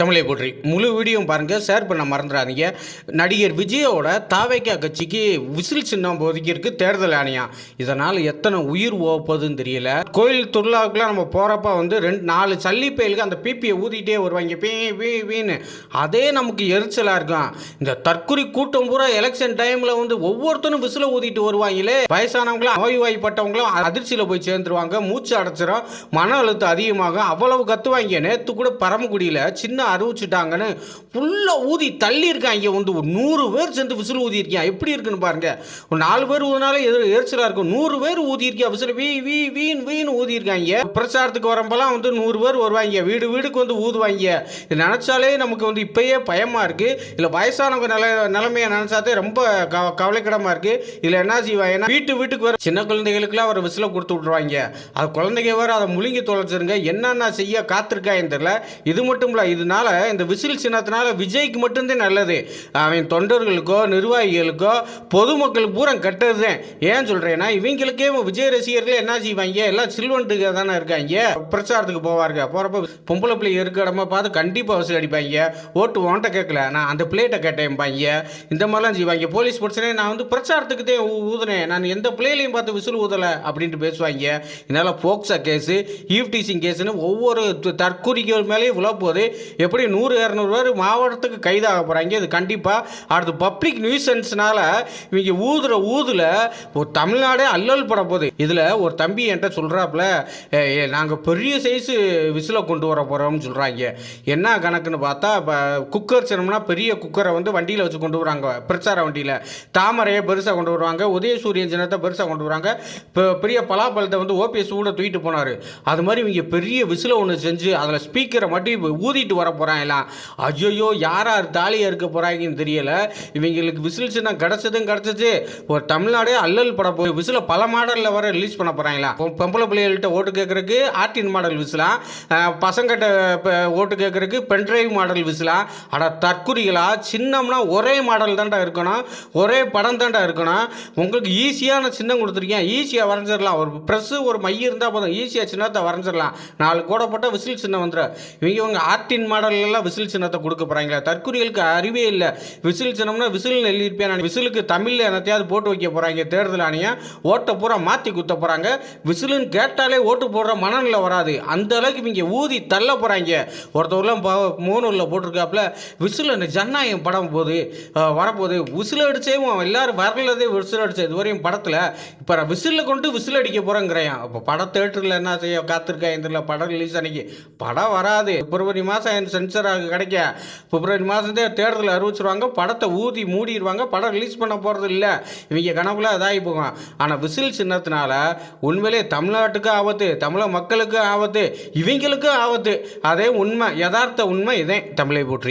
தமிழை போற்றி. முழு வீடியோ பாருங்கள் ஷேர் பண்ண மறந்துடாதீங்க. நடிகர் விஜயோட தாவைக்கா கட்சிக்கு விசில் சின்னம் ஒதுக்கியிருக்கு தேர்தல் ஆணையம் இதனால் எத்தனை உயிர் ஓப்பதுன்னு தெரியல. கோயில் திருவிழாவுக்குலாம் நம்ம போகிறப்ப வந்து ரெண்டு நாலு சல்லி பயலுக்கு அந்த பிபியை ஊதிட்டே வருவாங்க. பீ பீ பீன்னு. அதே நமக்கு எரிச்சலாக இருக்கும். இந்த தற்குறி கூட்டம் பூரா எலெக்ஷன் டைமில் வந்து ஒவ்வொருத்தரும் விசில ஊதிட்டு வருவாங்களே. வயசானவங்களாம் நோய்வாய்ப்பட்டவங்களும் அதிர்ச்சியில் போய் சேர்ந்துருவாங்க. மூச்சு அடைச்சிரும் மன அழுத்தம் அதிகமாகும். அவ்வளவு கத்துவாங்க. நேற்று கூட பரமக்குடியில் சின்ன அறிவிச்சுட்டாங்கன்னு ஃபுல்லாக ஊதி தள்ளி இருக்காங்க வந்து. ஒரு நூறு பேர் சேர்ந்து விசில் ஊதி இருக்கியா எப்படி இருக்குன்னு பாருங்க. ஒரு நாலு பேர் ஊதினாலே எதிர் எரிச்சலாக இருக்கும். நூறு பேர் ஊதி இருக்கியா விசில் வீ வீ வீண் வீண் ஊதி இருக்காங்க பிரச்சாரத்துக்கு வரப்பெல்லாம் வந்து நூறு பேர் வருவாங்க. வீடு வீடுக்கு வந்து ஊதுவாங்க. இது நினச்சாலே நமக்கு வந்து இப்பயே பயமாக இருக்குது இல்லை வயசானவங்க நில நிலைமையை நினச்சாதே ரொம்ப க கவலைக்கிடமாக இருக்குது இதில் என்ன செய்வாங்கன்னா வீட்டு வீட்டுக்கு வர சின்ன குழந்தைகளுக்குலாம் ஒரு விசில கொடுத்து விட்ருவாங்க அது குழந்தைங்க வேறு அதை முழுங்கி தொலைச்சிருங்க. என்னென்ன செய்ய காத்திருக்கான்னு தெரியல. இது மட்டும் இல்லை அதனால் இந்த விசில் சின்னத்தினால விஜய்க்கு மட்டும்தான் நல்லது. அவன் தொண்டர்களுக்கோ நிர்வாகிகளுக்கோ பொதுமக்களுக்கு பூரா கெட்டது தான் ஏன் சொல்கிறேன்னா இவங்களுக்கே விஜய் ரசிகர்கள் என்ன செய்வாங்க? எல்லாம் சில்வன்ட்டுக்கு தானே இருக்காங்க. பிரச்சாரத்துக்கு போவாருங்க. போகிறப்ப பொம்பளை பிள்ளை இருக்க இடமா பார்த்து கண்டிப்பாக விசில் அடிப்பாங்க. ஓட்டு ஓன்ட்ட கேட்கல. நான் அந்த பிளேட்டை கேட்டேன்பாங்க. இந்த மாதிரிலாம் செய்வாங்க. போலீஸ் பிரச்சனை நான் வந்து பிரச்சாரத்துக்கு தான் ஊதுனேன். நான் எந்த பிள்ளைகளையும் பார்த்து விசில் ஊதலை அப்படின்ட்டு பேசுவாங்க. இதனால் போக்சா கேஸு ஈவ்டீசிங் கேஸுன்னு ஒவ்வொரு த- மேலேயும் விழப்போது எப்படி நூறு இரநூறு பேர் மாவட்டத்துக்கு கைதாக போகிறாங்க இது கண்டிப்பாக அடுத்து பப்ளிக் நியூசன்ஸ்னால் இவங்க ஊதுற ஊதுல ஒரு தமிழ்நாடே அல்லல் பட போகுது. இதில் ஒரு தம்பி என்கிட்ட சொல்கிறாப்புல நாங்கள் பெரிய சைஸு விசிலை கொண்டு வர போகிறோம்னு சொல்கிறாங்க என்ன கணக்குன்னு பார்த்தா இப்போ குக்கர் சின்னம்னா பெரிய குக்கரை வந்து வண்டியில் வச்சு கொண்டு வராங்க. பிரச்சார வண்டியில். தாமரையை பெருசாக கொண்டு வருவாங்க. உதயசூரியன் சின்னத்தை பெருசாக கொண்டு வராங்க. இப்போ பெரிய பலாப்பழத்தை வந்து ஓபிஎஸ் கூட தூக்கிட்டு போனார். அது மாதிரி இவங்க பெரிய விசிலை ஒன்று செஞ்சு அதில் ஸ்பீக்கரை மட்டும் ஊதிட்டு வர போகிறான் எல்லாம் ஐயோ யார் யார் இருக்க போகிறாங்கன்னு தெரியலை. இவங்களுக்கு விசில் சின்னம் கிடச்சதும் கிடச்சிச்சு. ஒரு தமிழ்நாடே அல்லல் பட போய் விசில பல மாடலில் வர ரிலீஸ் பண்ண போகிறாங்களா பொம்பளை பிள்ளைகள்கிட்ட ஓட்டு கேட்குறக்கு ஆர்டின் மாடல் விசிலாம் பசங்கிட்ட ஓட்டு கேட்குறக்கு பென்ட்ரைவ் மாடல் விசிலாம் ஆனால் தற்குறிகளா? சின்னம்னா ஒரே மாடல் தான்டா இருக்கணும். ஒரே படம் தான்டா இருக்கணும். உங்களுக்கு ஈஸியான சின்னம் கொடுத்துருக்கேன். ஈஸியாக வரைஞ்சிடலாம். ஒரு ப்ரெஸ்ஸு ஒரு மையம் இருந்தால் போதும். ஈஸியாக சின்னத்தை வரைஞ்சிடலாம். நாலு கூட போட்டால் விசில் சின்னம் வந்துடும் இவங்க இவங்க ஆர்டின் மாடல்லாம் விசில் சின்னத்தை கொடுக்க போகிறாங்களா தற்குறிகளுக்கு அறிவே இல்லை. விசில் சின்னம்னா விசில் எழுதியிருப்பேன் நான் விசிலுக்கு தமிழில் என்னத்தையாவது போட்டு வைக்க போகிறாங்க தேர்தல் ஆணையம். ஓட்டை பூரா மாற்றி குத்த போகிறாங்க விசிலுன்னு கேட்டாலே ஓட்டு போடுற மனநிலை வராது. அந்த அளவுக்கு இவங்க ஊதி தள்ள போகிறாங்க ஒருத்தவரெலாம் மூணூரில் போட்டிருக்காப்புல விசில் அந்த ஜன்னாயம் படம் போது வரப்போகுது. விசில் அடிச்சேவும் எல்லாரும் வரலதே விசில் அடிச்சது இதுவரையும் படத்தில். இப்போ விசிலில் கொண்டு விசில் அடிக்க போகிறேங்கிறேன் இப்போ படம் தேட்டரில் என்ன செய்ய காத்திருக்கா இந்த படம் ரிலீஸ் அன்னைக்கு படம் வராது. பிப்ரவரி மாதம் சென்சர் கிடைக்க. பிப்ரவரி மாதத்தே தேர்தல் அறிவிச்சிருவாங்க படத்தை ஊதி மூடிடுவாங்க படம் ரிலீஸ் பண்ண போகிறது இல்லை இவங்க கனவுல அதாகி போகும். ஆனால் விசில் சின்னத்தினால உண்மையிலே தமிழ்நாட்டுக்கும் ஆபத்து தமிழக மக்களுக்கும் ஆபத்து இவங்களுக்கும் ஆபத்து. அதே உண்மை யதார்த்த உண்மை இதே. தமிழை போற்றி.